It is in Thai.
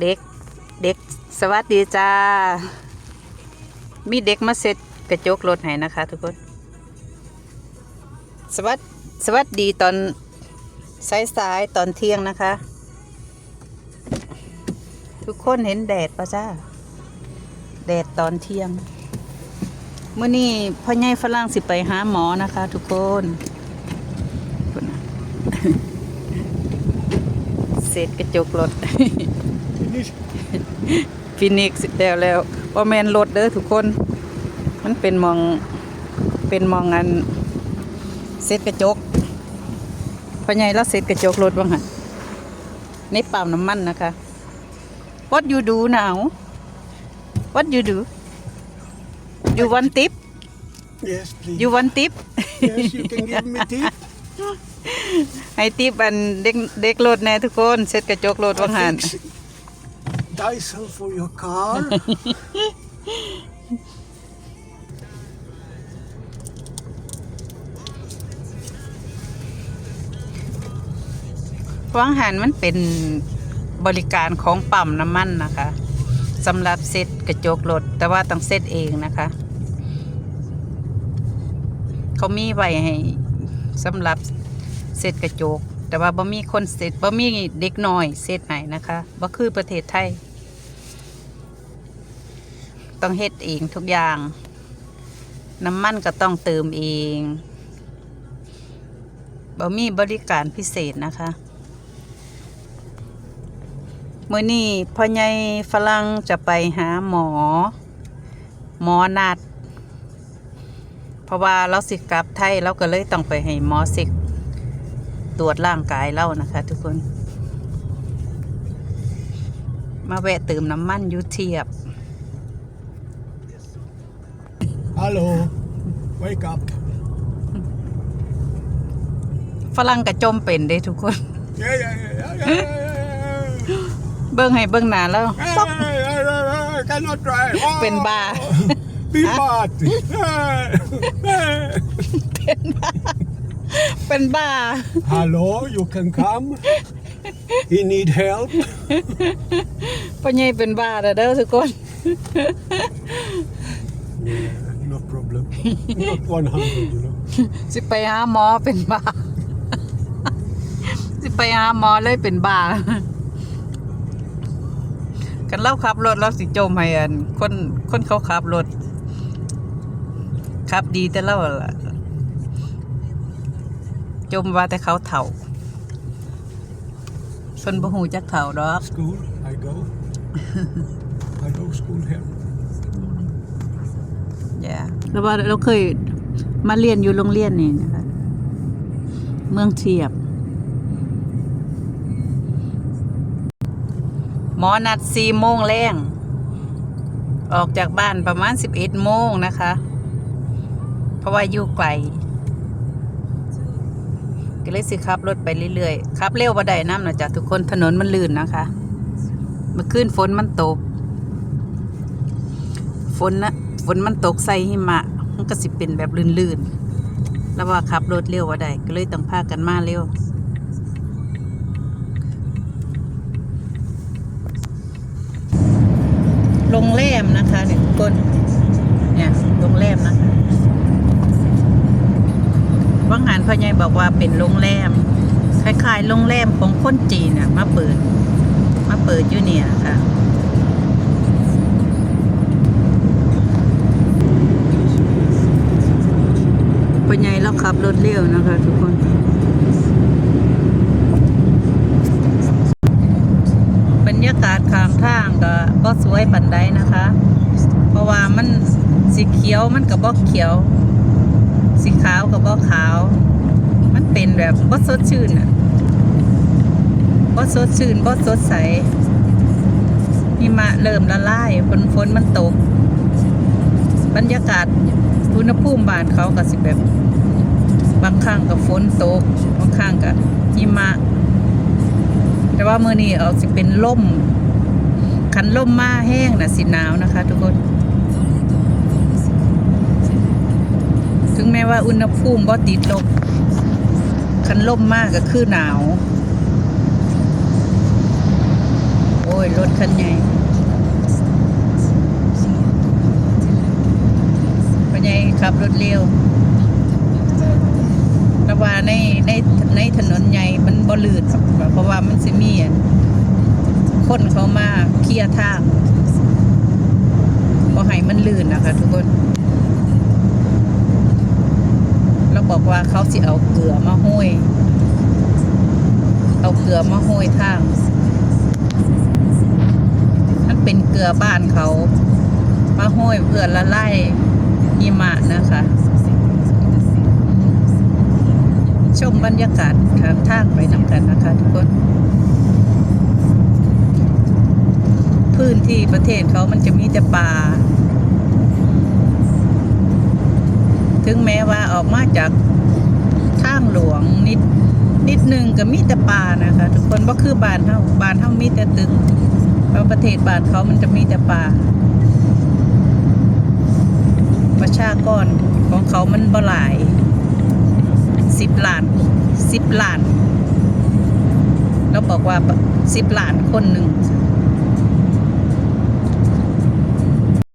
เด็ก เด็กสวัสดีจ้า มีเด็กมาเซ็ตกระจกรถให้นะคะ ทุกคน สวัสดสวัสดีตอนสายสายๆตอนเที่ยงนะคะ ทุกคนเห็นแดดปะจ้า แดดตอนเที่ยงเมื่อนี้พ่อใหญ่ฝรั่งสิไปหาหมอนะคะ ทุกคนเสร็จกระจกรถ ฟินิกส์แล้วแล้วบ่แมนรถเด้อทุกคน มันเป็นมองเป็นมองอันเสร็จกระจกพ่อใหญ่แล้วเสร็จกระจกรถว่าหั่นในปั๊มน้ำมันนะคะ What you do now What you do You want tip Yes, please. You want tip yes, you can give me tip. ให้ติปอันเด็กเด็กรถแน่ทุกคนเสร็จกระจกรถว่า I หั่น fix Diesel for your car. วังหันมันเป็นบริการของปั๊มน้ำมันนะคะสำหรับเซตกระจกรถแต่ว่าต้องเซตเองนะคะ เขามีไว้ให้สำหรับเซตกระจก แต่ว่าบ่มีคนเซตบ่มีเด็กน้อยเซตไหนนะคะบ่คือประเทศไทย ต้องเฮ็ดเองทุกอย่าง น้ำมันก็ต้องเติมเองบ่มีบริการพิเศษนะคะมื่อนี้พ่อใหญ่ฝรั่งจะไปหาหมอ หมอนัด เพราะว่าเราสิกลับไทยเราก็เลยต้องไปให้หมอสิกตรวจร่างกายเรานะคะ ทุกคน มาแวะเติมน้ำมันยูเทียบ Hello. Wake up. ฝรั่งกระจมเป็นเด้ทุกคน Yeah, yeah, yeah, yeah, yeah, yeah, yeah. เบิ้งให้เบิ้งหนาแล้ว Hey, hey, hey, hey, I cannot drive. เป็นบ้า Be bad. เป็นบ้า Hello, you can come. He need help. พ่อใหญ่เป็นบ้าแล้วเด้อทุกคน Yeah, no problem. Not 100, you know. สิไปหาหมอเป็นบ้า สิไปหาหมอเลยเป็นบ้า กันเล่าขับรถเราสิจมให้อัน คนคนเขาขับรถขับดีแต่เล่าล่ะจมว่าแต่เขาเถ่าคนบ่หูจักเถ่าดอก School, I go. I go school here. อย่าแล้วว่าเราเคยมาเรียนอยู่โรงเรียนนี่นะคะเมืองเทียบ หมอนัดสี่โมงแรงออกจากบ้านประมาณสิบเอ็ดโมงนะคะ เพราะว่าอยู่ไกลก็เลยสิขับรถไปเรื่อยๆขับเร็วบ่ได้น้ำนะจ๊ะทุกคนถนนมันลื่นนะคะ เมื่อคืนฝนมันตก ฝนนะฝนมันตกใส่หิมะมันก็สิเป็นแบบลื่นๆ แล้วว่าขับรถเร็วว่าได้ก็เลยต้องพากันมาเร็วโรงแรมนะคะเนี่ยกคนเนี่ยโรงแรมนะคะว่างานพ่อใหญ่บอกว่าเป็นโรงแรมคล้ายๆโรงแรมของคนจีนน่ะมาเปิด มาเปิดอยู่เนี่ยค่ะ ปัญญาเราขับรถเร็วนะคะ ทุกคนบรรยากาศข้างทางก็บ่สวยปันใดนะคะ เพราะว่ามันสีเขียวมันก็บ่เขียว สีขาวก็บ่ขาว มันเป็นแบบบ่สดชื่นอะบ่สดชื่นบ่สดใสหิมะเริ่มละลายฝนฝนมันตก บรรยากาศอุณหภูมิบ้านเขาก็สิแบบ บางครั้งก็ฝนตก บางครั้งก็หิมะ แต่ว่าเมื้อนี้ออกสิเป็นลมคันลมมาแห้งน่ะสิหนาวนะคะ ทุกคน ถึงแม้ว่าอุณหภูมิบ่ติดลบคันลมมากก็คือหนาว โอ้ย รถคันใหญ่พ่อใหญ่ขับรถเร็วแต่ว่าในในในถนนใหญ่มัน บ่ลื่นครับเพราะว่ามันสิมีอันคนเขามาเคลียร์ทางบ่ให้มันลื่นนะคะทุกคนเราบอกว่าเขาสิเอาเกลือมาห้อยเอาเกลือมาห้อยทางมันเป็นเกลือบ้านเขามาห้อยเพื่อละลายหิมะนะคะ ชมบรรยากาศทางทางไปน้ำกันนะคะทุกคน พื้นที่ประเทศเขามันจะมีแต่ป่า ถึงแม้ว่าออกมาจากทางหลวงนิดนิดนึงก็มีแต่ป่านะคะ ทุกคนว่าคือบ้านเฮาบ้านเฮามีแต่ตึกแล้วประเทศบ้านเขามันจะมีแต่ป่า ประชากรของเขามันบ่หลาย สิบล้านสิบล้านเราบอกว่าสิบล้านคนหนึ่ง